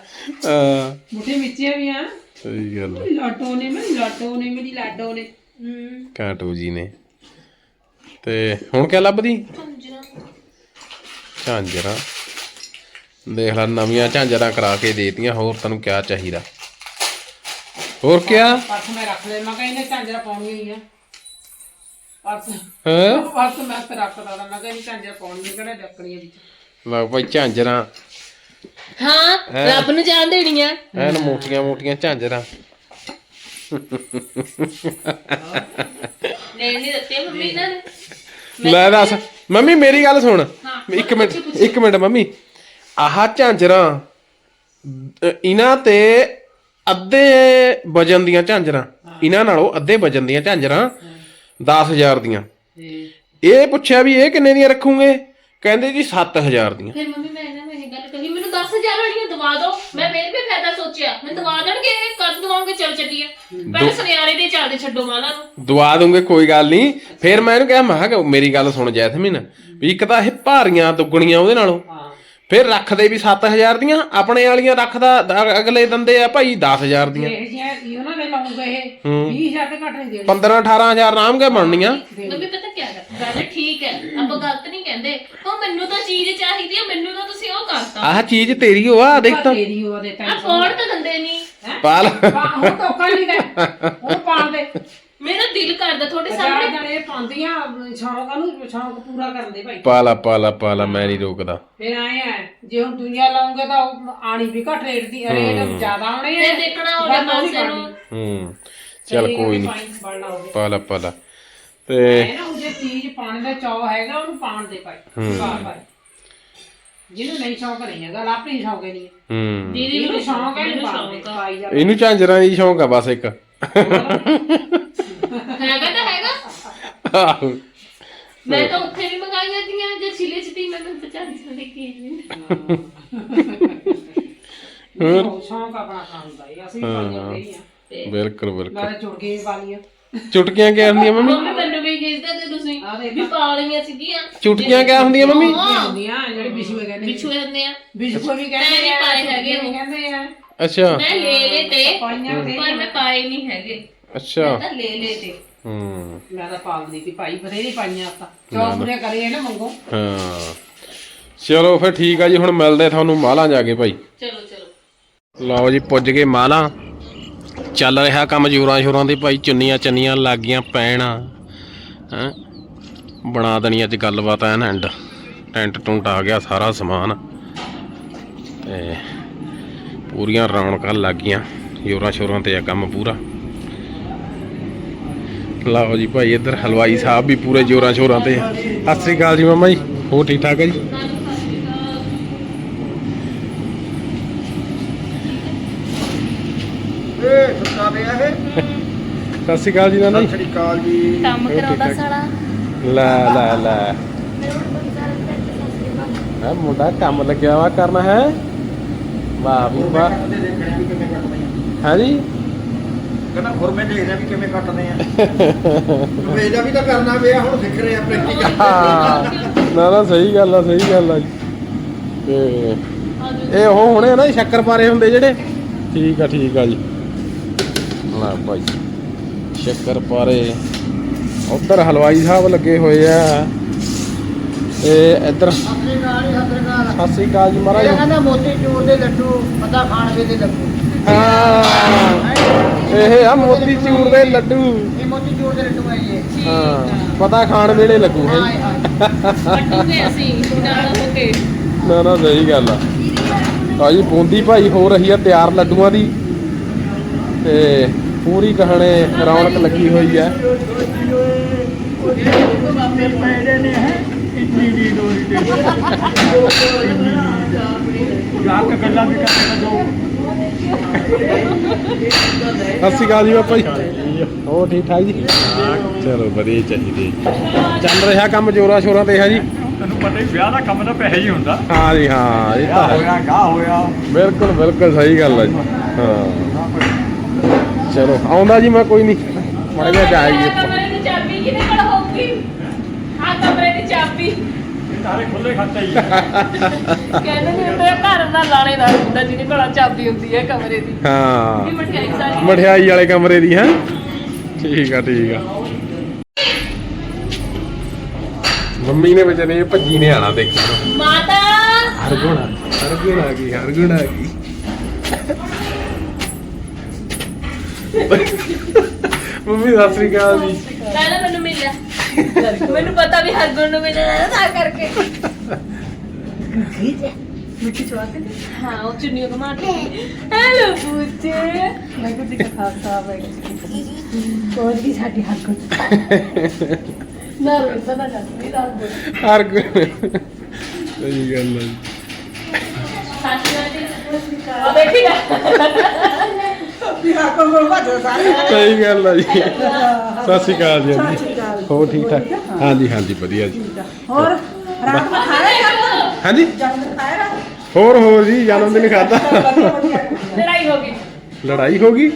ਹਾਂ। ਮੁੱਠੀ ਮਿੱਚੀਆਂ ਵੀ ਆ। ਸਹੀ ਗੱਲ। ਲਾਟੋ ਨੇ ਮੇਰੀ ਲਾਟੋ ਨੇ ਮੇਰੀ ਲਾਡੋ ਨੇ। ਹੂੰ। ਕਾਟੂ ਜੀ ਨੇ। ਤੇ ਹੁਣ ਕਿਆ ਲੱਭਦੀ? ਝਾਂਜਰਾ ਦੇਖ ਲੈ ਨਵੀਆਂ ਝਾਂਜਰਾਂ ਕਰਾ ਕੇ ਦੇਤੀਆਂ ਹੋਰ ਤੈਨੂੰ ਕਿਆ ਚਾਹੀਦਾ? ਹੋਰ ਕਿਆ? ਪਰਸ ਮੈਂ ਰੱਖ ਲੈ ਮੈਂ ਕਿਹਾ ਇਹਨੇ ਝਾਂਜਰਾ ਪਾਉਣੀ ਹੀ ਆ। ਪਰਸ ਹਾਂ? ਪਰਸ ਮੈਂ ਤੇ ਰੱਖਦਾ ਤਾਂ ਮੈਂ ਕਿਹਾ ਝਾਂਜਰਾ ਪਾਉਣੀ ਹੈ ਕਿਹੜਾ ਡੱਕਣੀ ਹੈ ਵਿੱਚ ਲਓ ਭਾਈ ਝਾਂਜਰਾਂ। ਹਾਂ ਰੱਬ ਨੂੰ ਜਾਣ ਦੇਣੀ ਆ ਐਨ ਮੋਟੀਆਂ ਮੋਟੀਆਂ ਝਾਂਜਰਾਂ। ਲੈਣ ਨਹੀਂ ਦਿੱਤੇ ਮੰਮੀ ਇਹਨਾਂ ਨੇ। ਲੈ ਦੱਸ। ਮੰਮੀ ਮੇਰੀ ਗੱਲ ਸੁਣ। ਇੱਕ ਮਿੰਟ ਇੱਕ ਮਿੰਟ ਮੰਮੀ। ਆਹ ਝਾਂਜਰਾਂ ਅ, ਇਹਨਾਂ ਤੇ ਅੱਧੇ ਵਜਨ ਦੀਆਂ ਝਾਂਜਰਾਂ। ਇਹਨਾਂ ਨਾਲੋਂ ਅੱਧੇ ਵਜਨ ਦੀਆਂ ਝਾਂਜਰਾਂ 10000 ਦੀਆਂ। ਇਹ ਪੁੱਛਿਆ ਵੀ ਇਹ ਕਿੰਨੇ ਦੀਆਂ ਰੱਖੂਗੇ? ਕਹਿੰਦੇ ਜੀ 7000 ਦੀਆਂ। ਫਿਰ ਮੰਮੀ ਮੈਂ ਇਹਨਾਂ ਨੂੰ ਇਹ ਗੱਲ ਕਹੀ ਮੈਨੂੰ 10000 ਵਾਲੀਆਂ ਦਵਾ ਦਿਓ। ਮੈਂ ਫਿਰ ਵੀ ਫਾਇਦਾ ਸੋਚਿਆ। ਮੈਂ ਦਵਾ ਦੇਣਗੇ ਇਹ ਕਦ ਦਵਾਉਂਗੇ? ਚੱਲ ਚੱਲੀਏ। ਪਹਿਲੇ ਸੁਨਿਆਰੇ ਦੇ ਚੱਲਦੇ ਛੱਡੋ ਮਾਲਾ ਨੂੰ। ਦਵਾ ਦੂੰਗੇ ਕੋਈ ਗੱਲ ਨਹੀਂ। ਫਿਰ ਮੈਂ ਇਹਨੂੰ ਕਿਹਾ ਮੈਂ ਕਿਹਾ ਮੇਰੀ ਗੱਲ ਸੁਣ ਜੈਸਮੀਨ ਵੀ ਇੱਕ ਤਾਂ ਇਹ ਭਾਰੀਆਂ ਦੁੱਗਣੀਆਂ ਉਹਦੇ ਨਾਲੋਂ। ਫਿਰ ਰੱਖਦੇ ਵੀ 7000 ਦੀਆਂ ਆਪਣੇ ਵਾਲੀਆਂ ਰੱਖਦਾ ਦ- ਅਗਲੇ ਦਿੰਦੇ ਆ ਭਾਈ 10000 ਦੀਆਂ। ਇਹ ਜਿਹਾ ਇਹ ਉਹਨਾਂ ਦੇ ਲਾਉਂਗੇ ਇਹ ਹੂੰ। 20000 ਤੇ ਘੱਟ ਨਹੀਂ ਦੇਣੀ। 15 18000 ਆਰਾਮ ਕੇ ਬਣਨੀਆਂ। ਮੰਮੀ ਪਤਾ ਕੀ ਗੱਲ? ਗੱਲ ਠੀਕ ਹੈ ਆਪਾਂ ਗਲਤ ਨਹੀਂ ਕਹਿੰਦੇ। ਉਹ ਮੈਨੂੰ ਤਾਂ ਚੀਜ਼ ਚਾਹੀਦੀ ਹੈ ਮੈਨੂੰ ਤਾਂ ਤੁਸੀਂ ਉਹ ਕਰਤਾ। ਆਹ ਚੀਜ਼ ਤੇਰੀ ਓ ਆ ਦੇਖ ਤਾਂ। ਤੇਰੀ ਉਹਦੇ ਆ ਤਾਂ ਫੋੜ ਤਾਂ ਦਿੰਦੇ ਨਹੀਂ ਪਾਲ। ਹੁਣ ਟੋਕਾ ਨਹੀਂ ਦੇ। ਉਹ ਪਾਣ ਦੇ। ਮੇਰਾ ਦਿਲ ਕਰਦਾ ਤੁਹਾਡੇ ਸਾਹਮਣੇ ਜਣੇ ਪਾਉਂਦੀਆਂ ਸ਼ੌਂਕਾਂ ਨੂੰ ਸ਼ੌਂਕ ਪੂਰਾ ਕਰਨ ਦੇ ਭਾਈ? ਪਾਲਾ ਪਾਲਾ ਪਾਲਾ ਮੈਂ ਨਹੀਂ ਰੋਕਦਾ। ਫਿਰ ਆਏ ਆ ਜੇ ਹੁਣ ਦੁਨੀਆ ਲਾਉਂਗੇ ਤਾਂ ਉਹ ਆਣੀ ਵੀ ਘੱਟ ਰੇਟ ਦੀ ਰੇਟ ਜ਼ਿਆਦਾ ਆਉਣੇ ਆ। ਤੇ ਦੇਖਣਾ ਉਹਦੇ ਪਾਸੇ ਨੂੰ। ਹੂੰ। ਚੱਲ ਕੋਈ ਨਹੀਂ ਪਾਣੀ ਬਣਨਾ ਹੋਵੇ ਪਾਲਾ ਪਾਲਾ। ਤੇ ਇਹ ਨਾ ਉਹ ਜੇ ਚੀਜ਼ ਪਾਣ ਦਾ ਚਾਅ ਹੈਗਾ ਉਹਨੂੰ ਪਾਣ ਦੇ ਭਾਈ। ਵਾਹ ਭਾਈ ਜਿਹਨੂੰ ਨਹੀਂ ਸ਼ੌਂਕ ਨਹੀਂ ਹੈਗਾ ਲਾਪਰੀ ਸ਼ੌਂਕ ਹੀ ਨਹੀਂ ਹੈ। ਹੂੰ। ਦੀਦੀ ਇਹਨੂੰ ਨੂੰ ਸ਼ੌਂਕ ਹੈ ਇਹਨੂੰ ਪਾਣ ਦੇ। ਪਾਈ ਜਾ ਇਹਨੂੰ ਝਾਂਜਰਾਂ ਦੀ ਸ਼ੌਂਕ ਆ ਬਸ ਇੱਕ। ਮੈਂ ਤਾਂ ਉੱਥੇ ਵੀ ਮੰਗਾਈਆਂ ਦੀਆਂ ਜੇ ਛਿਲੇ ਚ ਤੀ ਮੈਂ ਤਾਂ ਚਾਂਦੀ ਦੇ ਕੇ ਉਹ ਸ਼ੌਂਕ ਆਪਣਾ ਖਾਣ ਦਾ ਹੀ ਅਸੀਂ ਪਾਈਆਂ ਗਈ ਆ ਬਿਲਕੁਲ ਬਿਲਕੁਲ। ਨਾਲੇ ਚੁੜਕੇ ਵੀ ਪਾ ਲਈਆਂ ਚੁਟਕੀਆਂ ਕਿਆ ਹੁੰਦੀਆਂ ਮੰਮੀ? ਮੰਮੀ ਮੈਨੂੰ ਵੀ ਖਿੱਚਦੇ ਤੇ ਤੁਸੀਂ ਆ ਦੇਖ ਵੀ ਪਾ ਲਈਆਂ ਸੀਗੀਆਂ ਚੁਟਕੀਆਂ ਕਿਆ ਹੁੰਦੀਆਂ ਮੰਮੀ? ਹੁੰਦੀਆਂ ਜਿਹੜੀ ਬਿਸ਼ੂ ਕਹਿੰਦੇ ਪਿੱਛੂ ਹੁੰਦੇ ਆ। ਬਿਸ਼ੂ ਵੀ ਕਹਿੰਦੇ ਮੈਂ ਨੀ ਆ ਪਾਏ ਹੈਗੇ ਉਹ। ਕਹਿੰਦੇ ਆ। ਅੱਛਾ। ਮੈਂ ਲੈ ਲੈ ਤੇ ਪਾਈਆਂ ਤੇ। ਪਰ ਮੈਂ ਪਾਏ ਨਹੀਂ ਹੈਗੇ। ਅੱਛਾ। ਮੈਂ ਤਾਂ ਲੈ ਲੈ ਤੇ। ਹੂੰ। ਮੈਂ ਤਾਂ ਪਾਲਦੀ ਸੀ ਭਾਈ ਬਥੇਰੀ ਪਾਈਆਂ ਆਪਾਂ। ਚੌਕ ਪੂਰੇ ਕਰੀਏ ਨਾ ਮੰਗੋ ਹਾਂ। ਚਲੋ ਫਿਰ ਠੀਕ ਆ ਜੀ ਹੁਣ ਮਿਲਦੇ ਤੁਹਾਨੂੰ ਮਾਲਾਂ ਜਾ ਕੇ ਭਾਈ। ਚਲੋ ਚਲੋ। ਲਓ ਜੀ ਪੁੱਜ ਗਏ ਮਾਲਾਂ। ਚੱਲ ਰਿਹਾ ਕੰਮ ਜੋਰਾਂ ਸ਼ੋਰਾਂ ਦੇ ਭਾਈ ਚੁੰਨੀਆਂ ਚੰਨੀਆਂ ਲੱਗ ਗਈਆਂ ਪੈਣ। ਹੈ? ਬਣਾ ਦੇਣੀ ਅੱਜ ਗੱਲਬਾਤ ਐਨ ਐਂਡ ਟੈਂਟ ਟੁੰਟ ਆ ਗਿਆ ਸਾਰਾ ਸਮਾਨ। ਤੇ ਪੂਰੀਆਂ ਰੌਣਕਾਂ ਲੱਗ ਗਈਆਂ ਜੋਰਾਂ ਸ਼ੋਰਾਂ ਤੇ ਆ ਕੰਮ ਪੂਰਾ। ਲਓ ਜੀ ਭਾਈ ਇੱਧਰ ਹਲਵਾਈ ਸਾਹਿਬ ਵੀ ਪੂਰੇ ਜੋਰਾਂ ਸ਼ੋਰਾਂ ਤੇ ਆ। ਸਤਿ ਸ੍ਰੀ ਅਕਾਲ ਜੀ ਮਾਮਾ ਜੀ ਹੋਰ ਠੀਕ ਠਾਕ ਹੈ ਜੀ? ਏ ਸੁੱਤਾ ਪਿਆ ਇਹ। ਸਤਿ ਸ੍ਰੀ ਅਕਾਲ ਜੀ ਨਾਨਾ ਸਤਿ ਜੀ ਸ੍ਰੀ ਅਕਾਲ ਜੀ। ਕੰਮ ਕਰਾਉਂਦਾ ਸਾਲਾ। ਲੈ ਲੈ ਲੈ। ਹੈ ਮੁੰਡਾ ਕੰਮ ਲੱਗਿਆ ਵਾ ਕਰਨਾ ਹੈ? ਵਾਹ ਵੀ ਵਾਹ ਆ ਹੈ ਜੀ? ਕਹਿੰਦਾ ਹੋਰ ਮੈਂ ਦੇਖਦਾ ਵੀ ਕਿਵੇਂ ਕੱਟਦੇ ਆ। ਤੂੰ ਇਹਦਾ ਵੀ ਤਾਂ ਕਰਨਾ ਪਿਆ ਹੁਣ ਸਿੱਖ ਰਹੇ ਆ ਪ੍ਰੈਕਟੀਕਲ ਹਾਂ। ਨਾ ਨਾ ਸਹੀ ਗੱਲ ਆ ਸਹੀ ਗੱਲ ਆ ਜੀ। ਤੇ ਇਹ ਉਹ ਹੁਣੇ ਨਾ ਸ਼ੱਕਰ ਪਾਰੇ ਹੁੰਦੇ ਜਿਹੜੇ। ਠੀਕ ਆ ਠੀਕ ਆ ਜੀ। ਲੈ ਭਾਈ ਸ਼ੱਕਰ ਪਾਰੇ। ਉਧਰ ਹਲਵਾਈ ਸਾਹਿਬ ਲੱਗੇ ਹੋਏ ਆ। ਇਹ ਇੱਧਰ ਸਤਿ ਸ੍ਰੀ ਅਕਾਲ ਜੀ ਮਹਾਰਾਜ। ਇਹ ਕਹਿੰਦਾ ਮੋਤੀ ਚੂਰ ਦੇ ਲੱਡੂ ਪਤਾ ਖਾਣ ਵੇ ਦੇ ਲੱਡੂ। ਹਾਂ। ਇਹ ਆ ਮੋਤੀ ਚੂਰ ਦੇ ਲੱਡੂ। ਇਹ ਮੋਤੀ ਚੂਰ ਦੇ ਲੱਡੂ ਹੈ ਇਹ। ਹਾਂ ਪਤਾ ਖਾਣ ਵੇਲੇ ਲੱਗੂ ਹੈ। ਹਾਂ ਹਾਂ। ਕੱਟੂਗੇ ਅਸੀਂ ਨਾਲ ਹੋ ਕੇ। ਨਾ ਨਾ ਸਹੀ ਗੱਲ ਆ। ਆ ਜੀ ਬੂੰਦੀ ਭਾਈ ਹੋ ਰਹੀ ਆ ਤਿਆਰ ਲੱਡੂਆਂ ਦੀ। ਤੇ ਪੂਰੀ ਕਹਣੇ ਰੌਣਕ ਲੱਗੀ ਹੋਈ ਹੈ ਯਾਰ ਕਾ ਗੱਲਾਂ ਵੀ ਕਰਦੇ ਜੋ ਸਤਿ ਸ਼੍ਰੀ ਅਕਾਲ ਜੀ ਬਾਪਾ ਜੀ। ਹੋਰ ਠੀਕ ਠਾਕ ਜੀ? ਚਲੋ ਵਧੀਆ ਚਾਹੀਦੇ ਚੱਲ ਰਿਹਾ ਕੰਮ ਜੋਰਾ ਸ਼ੋਰਾਂ ਤੇ ਹੈ ਜੀ। ਤੈਨੂੰ ਪਤਾ ਹੀ ਵਿਆਹ ਦਾ ਕੰਮ ਤਾਂ ਪੈਸੇ ਹੀ ਹੁੰਦਾ। ਹਾਂ ਜੀ ਹਾਂ ਇਹ ਤਾਂ ਹੈ। ਹੋਇਆ ਗਾਹ ਹੋਇਆ। ਬਿਲਕੁਲ ਬਿਲਕੁਲ ਸਹੀ ਗੱਲ ਹੈ ਜੀ। ਹਾਂ। ਚਲੋ ਆਉਂਦਾ ਜੀ ਮੈਂ ਕੋਈ ਨਹੀਂ। ਮੜ ਗਿਆ ਜਾਏਗੀ ਕਮਰੇ ਦੀ ਚਾਬੀ ਕਿਹਦੇ ਕੋਲ ਹੋਊਗੀ? ਆ ਕਮਰੇ ਦੀ ਚਾਬੀ। ਸਾਰੇ ਖੁੱਲੇ ਖਾਤੇ ਹੀ ਆ। ਕਹਿੰਦੇ ਨੇ ਉਹਦੇ ਘਰ ਦਾ ਲਾਣੇਦਾਰ ਹੁੰਦਾ ਜਿਹਦੇ ਕੋਲ ਚਾਬੀ ਹੁੰਦੀ ਹੈ ਕਮਰੇ ਦੀ। ਇਹ ਹਾਂ ਮਠਿਆਈ ਸਾਰੀ। ਮਠਿਆਈ ਵਾਲੇ ਕਮਰੇ ਦੀ ਹੈ? ਠੀਕ ਆ ਠੀਕ ਆ। ਮੰਮੀ ਨੇ ਵਿਚਾਰੇ ਭੱਜੀ ਨੇ ਆਣਾ ਦੇਖੀ ਮਾਤਾ! ਹਰਗੁਣ ਹਰਗੁਣ ਆ ਗਈ ਹਰਗੁਣ ਆ ਗਈ। ਮੰਮੀ ਸਤਿ ਸ੍ਰੀ ਅਕਾਲ ਜੀ। ਪਹਿਲਾਂ ਮੈਨੂੰ ਮਿਲਿਆ ਮੈਨੂੰ ਪਤਾ ਵੀ ਹਰ ਗੁਣ ਨੂੰ ਮਿਲਣਾ ਤਾਂ ਕਰਕੇ। ਸਹੀ ਗੱਲ ਆ ਜੀ। ਸਤਿ ਸ਼੍ਰੀ ਅਕਾਲ ਜੀ। ਹੋ ਠੀਕ ਠਾਕ? ਹਾਂਜੀ ਹਾਂਜੀ ਵਧੀਆ ਜੀ। ਹੋਰ ਰਾਤ ਨੂੰ ਖਾਣਾ ਹਾਂਜੀ? ਜਦ ਖਾਇਆ ਹੋਰ ਹੋਰ ਜੀ ਜਨਮ ਦਿਨ ਖਾਦਾ ਲੜਾਈ ਹੋ ਗਈ। ਲੜਾਈ ਹੋ ਗਈ?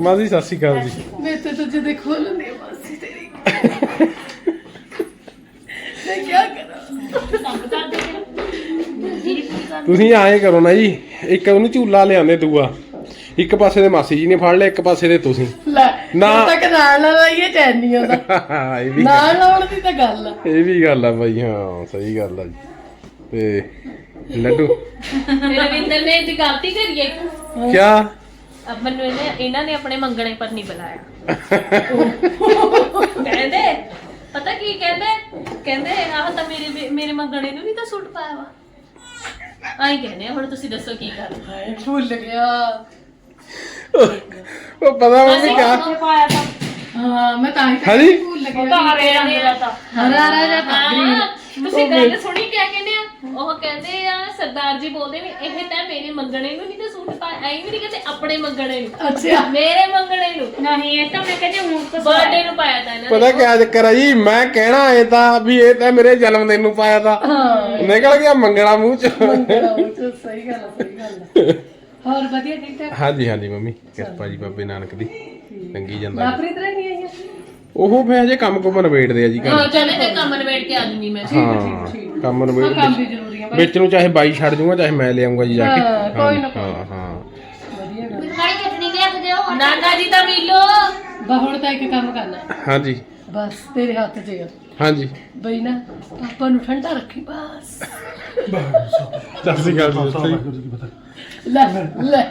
ਮਾਜੀ ਸਤਿ ਸ਼੍ਰੀ ਅਕਾਲ ਜੀ। ਮੈਂ ਤੇ ਤੁਝੇ ਦੇਖੋ ਲੈਂਦੀ ਮਾਸੀ ਤੇਰੀ। ਮੈਂ ਕੀ ਕਰਾਂ? ਤੁਸੀਂ ਆਏ ਕਰੋ ਨਾ ਜੀ ਇੱਕ ਉਹਨੂੰ ਝੂਲਾ ਲਿਆਂਦੇ ਦੂਆ। ਇੱਕ ਪਾਸੇ ਦੇ ਮਾਸੀ ਜੀ ਨੇ ਫੜ ਲਿਆ ਇੱਕ ਪਾਸੇ ਦੇ ਤੁਸੀਂ। ਲੈ ਨਾ। ਤੱਕ ਨਾਲ ਨਾਲ ਆਈਏ ਚੈਨ ਨਹੀਂ ਆਉਂਦਾ ਇਹ ਵੀ ਨਾਲ ਦੀ ਤਾਂ ਗੱਲ ਆ। ਇਹ ਵੀ ਗੱਲ ਆ ਬਾਈ ਹਾਂ ਸਹੀ ਗੱਲ ਆ ਜੀ। ਤੇ ਲੱਡੂ। ਰਵਿੰਦਰ ਨੇ ਇਹ ਗਲਤੀ ਕਰੀ ਹੈ। ਕਿਆ? ਅਬ ਮੈਨੂੰ ਇਹਨੇ ਇਹਨਾਂ ਨੇ ਆਪਣੇ ਮੰਗਣੇ ਪਰ ਨਹੀਂ ਬੁਲਾਇਆ। ਕਹਿੰਦੇ ਪਤਾ ਕੀ ਕਹਿੰਦੇ? ਕਹਿੰਦੇ ਆਹ ਤਾਂ ਮੇਰੇ ਮੇਰੇ ਮੰਗਣੇ ਨੂੰ ਨਹੀਂ ਤਾਂ ਸੂਟ ਪਾਇਆ ਵਾ। ਆਈ ਕਹਿੰਦੇ ਹੁਣ ਤੁਸੀਂ ਦੱਸੋ ਕੀ ਕਰਨਾ ਭੁੱਲ ਗਿਆ। ਉਹ ਪਤਾ ਮੰਮੀ ਕਿਆ? ਪਾਇਆ ਤਾਂ? ਹਾਂ ਮੈਂ ਤਾਂ ਹੀ ਤਾਂ ਭੁੱਲ ਗਿਆ। ਤਾਂ ਹਰੇ ਰੰਗ ਦਾ ਤਾਂ। ਹਰਾ ਰਾਜਾ ਹਾਂ, ਤੁਸੀਂ ਗੱਲ ਸੁਣੀ ਕਿਆ ਕਹਿੰਦੇ? ਉਹ ਕਹਿੰਦੇ ਆ ਸਰਦਾਰ ਜੀ ਬੋਲਦੇ ਵੀ ਇਹ ਤਾਂ ਮੇਰੇ ਮੰਗਣੇ ਨੂੰ ਨਹੀਂ ਤਾਂ ਸੂਟ ਪਾਇਆ ਐਂ ਵੀ ਨਹੀਂ ਕਹਿੰਦੇ ਆਪਣੇ ਮੰਗਣੇ ਨੂੰ। ਅੱਛਾ। ਮੇਰੇ ਮੰਗਣੇ ਨੂੰ। ਨਹੀਂ ਇਹ ਤਾਂ ਮੈਂ ਕਹਿੰਦੀ ਹੁਣ ਤਾਂ ਬਰਥਡੇ ਨੂੰ ਪਾਇਆ ਤਾਂ ਇਹਨਾਂ ਪਤਾ ਨੇ। ਕਿਆ ਚੱਕਰ ਆ ਜੀ? ਮੈਂ ਕਹਿਣਾ ਇਹ ਤਾਂ ਵੀ ਇਹ ਤਾਂ ਮੇਰੇ ਜਨਮ ਦਿਨ ਨੂੰ ਪਾਇਆ ਤਾਂ। ਨਿਕਲ ਗਿਆ ਮੰਗਣਾ ਮੂੰਹ ਚ। ਸਹੀ ਗੱਲ ਆ, ਸਹੀ ਗੱਲ ਆ। ਹੋਰ ਵਧੀਆ ਠੀਕ ਠਾਕ? ਹਾਂਜੀ ਹਾਂਜੀ ਮੰਮੀ ਕਿਰਪਾ ਜੀ ਬਾਬੇ ਨਾਨਕ ਦੀ। ਲੰਗੀ ਜਾਂਦਾ ਜੀ। ਲਾਪਰੀ ਤਰ੍ਹਾਂ ਨਹੀਂ ਆਈਆਂ ਉਹ ਫੇ ਅਜੇ ਕੰਮ ਕੁਮ ਨਵੇੜਦੇ ਆ ਜੀ ਹਾਂ ਚਲੇ ਤੇ ਕੰਮ ਨਵੇੜ ਕੇ ਆ ਜੂਨੀ ਮੈਂ। ਹਾਂ ਕੰਮ ਨਵੇੜ ਕੰਮ ਵੀ ਜ਼ਰੂਰੀ ਆ ਬਾਈ ਵਿੱਚ ਨੂੰ ਚਾਹੇ ਬਾਈ ਛੱਡ ਜੂਗਾ ਚਾਹੇ ਮੈਂ ਲੈ ਆਉਂਗਾ ਜੀ ਜਾ ਕੇ। ਹਾਂ, ਕੋਈ ਨਾ ਹਾਂ ਹਾਂ। ਵਧੀਆ ਗੱਲ। ਮਾੜੀ ਚਟਨੀ ਲਿਆ ਕੇ ਦਿਓ ਨਾਨਾ ਜੀ ਤਾਂ ਮਿਲੋ ਬਾ ਹੁਣ ਤਾਂ ਇੱਕ ਕੰਮ ਕਰਨਾ। ਹਾਂਜੀ। ਬਸ ਤੇਰੇ ਹੱਥ 'ਚ ਆ। ਹਾਂਜੀ। ਬਈ ਨਾ ਪਾਪਾ ਨੂੰ ਠੰਡਾ ਰੱਖੀ ਬਸ। ਸਤਿ ਸ਼੍ਰੀ ਅਕਾਲ ਜੀ ਲੈ ਲੈ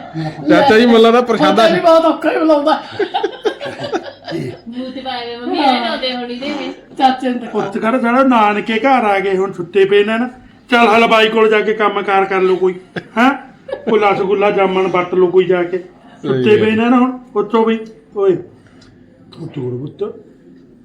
ਚਾਚਾ ਜੀ ਮੁੱਲਾ ਦਾ ਪ੍ਰਸ਼ਾਦਾ ਜੀ। ਬਹੁਤ ਔਖਾ ਹੀ ਬੁਲਾਉਂਦਾ ਪਾਏ ਹੋਏ ਮੰਮੀ ਐ ਨਾ ਉਹਦੇ ਹੋਣੀ ਦੇ ਇਹ। ਚਾਚੇ ਨੂੰ ਤਾਂ ਪੁੱਤ ਕਰ ਸਾਡਾ ਨਾਨਕੇ ਘਰ ਆ ਗਏ ਹੁਣ ਛੁੱਟੇ ਪਏ ਨੇ ਨਾ। ਚੱਲ ਹਲਵਾਈ ਕੋਲ ਜਾ ਕੇ ਕੰਮ ਕਾਰ ਕਰ ਲਓ ਕੋਈ ਹੈ? ਕੋਈ ਰਸਗੁੱਲਾ ਜਾਮਣ ਵਰਤ ਲਓ ਕੋਈ ਜਾ ਕੇ। ਛੁੱਟੇ ਪਏ ਨੇ ਨਾ ਹੁਣ ਉੱਥੋਂ ਵੀ। ਓਏ ਤੂੰ ਜੋੜ ਪੁੱਤ।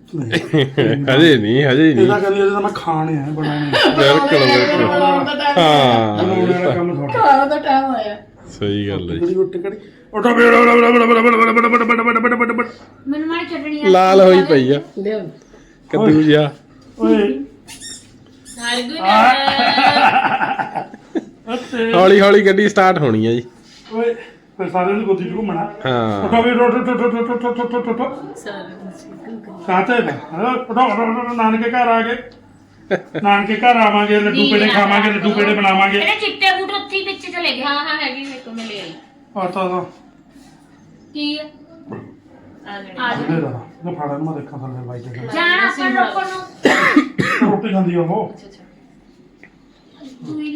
ਹਜੇ ਨਹੀਂ ਹਜੇ ਨਹੀਂ। ਇਹਦਾ ਕਹਿੰਦੇ ਇਹਦਾ ਮੈਂ ਖਾਣੇ ਆ ਬਣਾਉਣੇ ਬਿਲਕੁਲ ਬਿਲਕੁਲ। ਹਾਂ। ਬਣਾਉਣ ਵਾਲਾ ਕੰਮ ਖਾਣ ਦਾ ਟਾਈਮ ਆਇਆ ਸਹੀ ਗੱਲ ਹੈ ਜੀ। ਕਿਹੜੀ ਉੱਟ ਕੜੀ ਉੱਠੋ ਬੇੜ ਮੈਨੂੰ ਮਾੜੀ ਚਟਣੀ ਆ। ਲਾਲ ਹੋਈ ਪਈ ਆ। ਲਿਓ ਕੱਦੂ ਜਿਆ ਓਏ। ਉੱਤੇ ਹੌਲੀ ਹੌਲੀ ਗੱਡੀ ਸਟਾਰਟ ਹੋਣੀ ਆ ਜੀ। ਓਏ ਫਿਰ ਸਾਰੇ ਨੂੰ ਗੋਦੀ ਚ ਘੁੰਮਣਾ। ਹਾਂ। ਉੱਠੋ ਬੇੜ ਉੱਠੋ ਉੱਠੋ ਉੱਠੋ ਉੱਠੋ ਉੱਠੋ ਉੱਠੋ ਉੱਠੋ। ਸਾਤੇ ਨੇ ਉੱਠੋ ਉੱਠੋ ਉੱਠੋ ਨਾਨਕੇ ਘਰ ਆ ਗਏ। ਨਾਨਕੇ ਘਰ ਆਵਾਂਗੇ ਲੱਡੂ ਪੇੜੇ ਖਾਵਾਂਗੇ ਲੱਡੂ ਪੇੜੇ ਬਣਾਵਾਂਗੇ। ਇਹਦੇ ਚਿੱਟੇ ਬੂਟ ਉੱਥੇ ਆਤਾ ਦਾ ਕੀ ਆ? ਆ ਆ ਉਹਦੇ ਦਾ ਨਾ ਫਾੜਾ ਨੂੰ ਮੈਂ ਦੇਖਾਂ ਥੱਲੇ ਬਾਈ ਦੇ ਜਾਣਾ। ਆਪਾਂ ਰੋਪੜ ਨੂੰ। ਰੋਟੀ ਖਾਂਦੀ ਆ ਉਹ। ਅੱਛਾ ਅੱਛਾ। ਦੂਈ